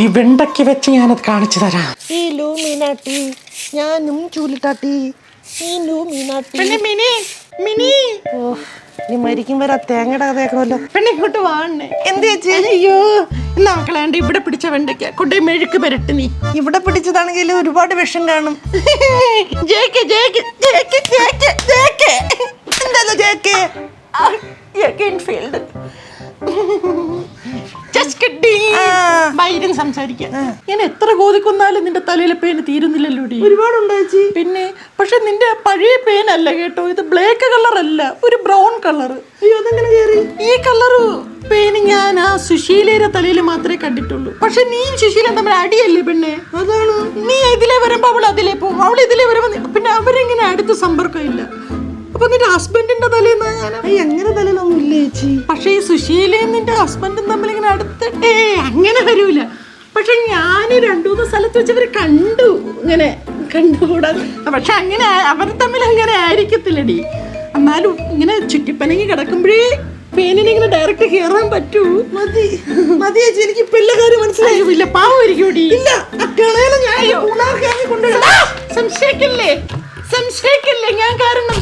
ഈ വെണ്ടയ്ക്ക് വെച്ച് ഞാനത് കാണിച്ചു തരാം. ഞാനും ചൂലിട്ടാട്ടി ഇലുമിനാട്ടി പെണ്ണെ മിനി മിനി. ഓ നീ മരിക്കും വരെ ആ തേങ്ങയുടെ കഥ കേൾക്കണമല്ലോ. പെണ്ണെ ഇങ്ങോട്ട് വാണേ എന്ത് ചേച്ചി? അയ്യോ എന്നാ മക്കളാണ്ട് ഇവിടെ പിടിച്ച വെണ്ടയ്ക്ക. കൊണ്ടേ മെഴുക്ക് പെരട്ട് നീ. ഇവിടെ പിടിച്ചതാണെങ്കിൽ ഒരുപാട് വിഷം കാണും. Jake Jake Jake Jake Jake. എന്താ ജേക്ക്. ജസ്റ്റ്. ആ. ബൈരൻ സംസാരിക്കാം ഞാൻ എത്ര കോതിക്കൊന്നാലും നിന്റെ തലയിലെ പേന് തീരുന്നില്ലല്ലോ ഡി. ഒരുപാടുണ്ടോ പിന്നെ പക്ഷെ നിന്റെ പഴയ പേനല്ല കേട്ടോ ഇത് ബ്ലാക്ക് കളർ അല്ല ഒരു ബ്രൗൺ കളർ അയ്യോ അതെങ്ങനെ കയറി? ഈ കളറ് പേന് ഞാൻ ആ സുശീലയുടെ തലയിൽ മാത്രമേ കണ്ടിട്ടുള്ളൂ. പക്ഷെ നീയും സുശീല തമ്മിൽ അടിയല്ലേ പെണ്ണെ? അതാണ്. നീ ഇതിലെ വരുമ്പോ അവൾ അതിലേ പോകും അവൾ ഇതിലേ വരുമ്പോ പിന്നെ അവരിങ്ങനെ അടുത്ത സമ്പർക്കം ഇല്ല അപ്പൊ നിന്റെ ഹസ്ബൻഡിന്റെ തലേന്ന് അങ്ങനെ തലയിലൊന്നും ഇല്ല ചേച്ചി. പക്ഷേ ഈ സുശീലയും നിന്റെ ഹസ്ബൻഡും തമ്മിൽ ഇങ്ങനെ അടുത്തിട്ടേ അങ്ങനെ വരൂല. പക്ഷെ ഞാൻ രണ്ടു മൂന്ന് സ്ഥലത്ത് വെച്ച് കണ്ടു. ഇങ്ങനെ കണ്ടുകൂടാ പക്ഷെ അങ്ങനെ അവർ തമ്മിൽ അങ്ങനെ ആയിരിക്കത്തില്ലടി. എന്നാലും ഇങ്ങനെ ചുറ്റിപ്പനങ്ങി കിടക്കുമ്പോഴേ പേനിനെ ഇങ്ങനെ ഡയറക്റ്റ് കയറാൻ പറ്റൂ. മതി. മതി ചേച്ചി എനിക്ക് പിള്ളേര് മനസ്സിലായി. ഇല്ല ഇല്ല ആ ഞാൻ കൊണ്ടുവരാം. സംശയിക്കില്ലേ? സംശയിക്കില്ലേ? ഞാൻ കാരണം